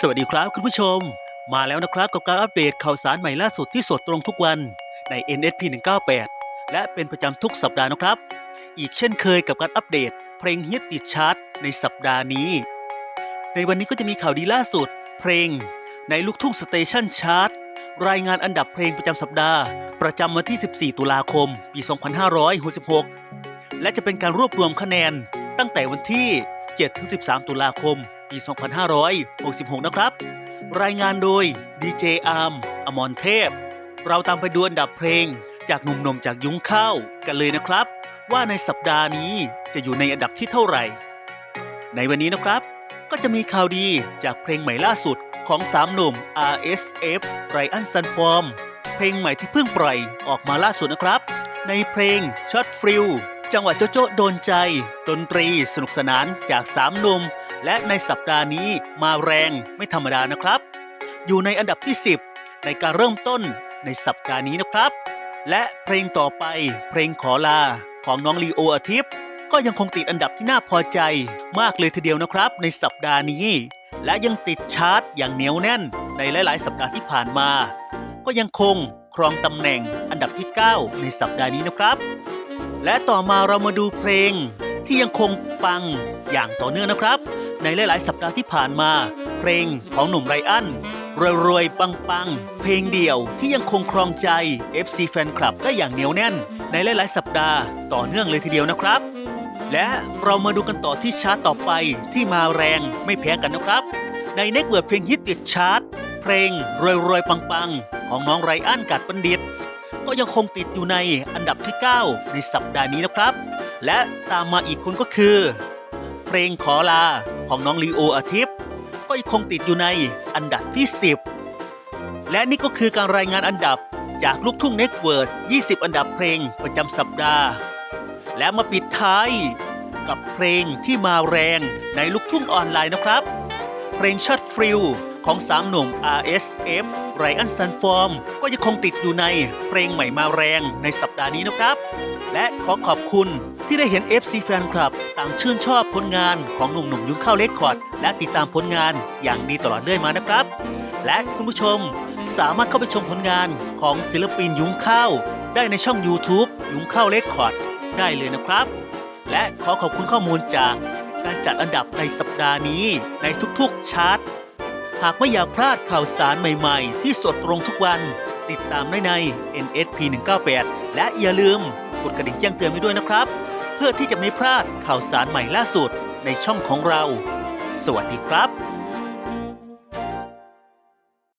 สวัสดีครับคุณผู้ชม มาแล้วนะครับกับการอัปเดตข่าวสารใหม่ล่าสุดที่สดตรงทุกวันใน NSP 198 และเป็นประจำทุกสัปดาห์นะครับ อีกเช่นเคยกับการอัปเดต เพลงฮิตติดชาร์ตในสัปดาห์นี้ ในวันนี้ก็จะมีข่าวดีล่าสุด เพลง ในลูกทุ่งสเตชันชาร์ตรายงานอันดับเพลงประจำสัปดาห์ ประจำวันที่ 14 ตุลาคม ปี 2566 และจะเป็นการรวบรวมคะแนนตั้งแต่วันที่7-13 ตุลาคม ปี 2566 นะครับ รายงานโดยดีเจอาร์มอมรเทพ เราตามไปดูอันดับเพลง จากหนุ่มๆจากยุ้งข้าวกันเลยนะครับ ว่าในสัปดาห์นี้จะอยู่ในอันดับที่เท่าไหร่ ในวันนี้นะครับ ก็จะมีข่าวดีจากเพลงใหม่ล่าสุดของสามหนุ่ม RSF ไรอันซันฟอร์มเพลงใหม่ที่เพิ่งปล่อยออกมาล่าสุดนะครับ ในเพลงช็อตฟริลจังหวะโจโจ้โดนใจ ดนตรีสนุกสนานจากสามหนุ่ม และในสัปดาห์นี้มาแรงไม่ธรรมดานะครับ อยู่ในอันดับที่ 10 ในการเริ่มต้นในสัปดาห์นี้นะครับ และเพลงต่อไปเพลงขอลาของน้องลีโออาทิตย์ก็ยังคงติดอันดับที่น่าพอใจมากเลยทีเดียวนะครับ ในสัปดาห์นี้ และยังติดชาร์ตอย่างเหนียวแน่นในหลาย ๆ สัปดาห์ที่ผ่านมา ก็ยังคงครองตำแหน่งอันดับที่ 9 ในสัปดาห์นี้นะครับ และต่อมาเรามาดูเพลงที่ยังคงปังอย่างต่อเนื่องนะครับ ในหลาย ๆ สัปดาห์ที่ผ่านมา เพลงของหนุ่มไรอันรวยๆ ปัง ๆ เพลงเดี่ยวที่ยังคงครองใจ FC แฟนคลับได้อย่างเหนียวแน่น ในหลาย ๆ สัปดาห์ต่อเนื่องเลยทีเดียวนะครับ และเรามาดูกันต่อที่ชาร์ตต่อไปที่มาแรงไม่แพ้กันนะครับ ในเน็กเวิร์ดเพลงฮิตติดชาร์ตเพลงรวยๆ ปัง ๆ ของน้องไรอันกัดบัณฑิต ก็ยังคงติดอยู่ในอันดับที่ 9 ในสัปดาห์นี้นะครับ และตามมาอีกคนก็คือ เพลงขอลา ของน้องลีโออาทิตย์ก็ยังคงติดอยู่ในอันดับที่ 10 และนี่ก็คือการรายงานอันดับจากลูกทุ่งเน็ตเวิร์ด 20 อันดับเพลงประจำสัปดาห์ และมาปิดท้ายกับเพลงที่มาแรงในลูกทุ่งออนไลน์นะครับ ลงช็อตฟริลของสามหนุ่ม RSF ไรอันซันฟอร์ม ก็ยังคงติดอยู่ในเพลงใหม่มาแรงในสัปดาห์นี้นะครับ และขอขอบคุณที่ได้เห็น FC แฟนคลับต่างชื่นชอบผลงานของหนุ่มๆยุ้งข้าวเลคคอร์ด และติดตามผลงานอย่างดีตลอดเรื่อยมานะครับ และคุณผู้ชมสามารถเข้าไปชมผลงานของศิลปินยุ้งข้าว ได้ในช่อง YouTube ยุ้งข้าวเลคคอร์ดได้เลยนะครับ และขอขอบคุณข้อมูลจาก จัดอันดับในสัปดาห์นี้ในทุกๆชาร์ตหากไม่อยากพลาดข่าวสารใหม่ๆ ที่สดตรงทุกวัน ติดตามได้ใน NSP 198และอย่าลืมกดกระดิ่งแจ้งเตือนไว้ด้วยนะครับ เพื่อที่จะไม่พลาดข่าวสารใหม่ล่าสุดในช่องของเรา สวัสดีครับ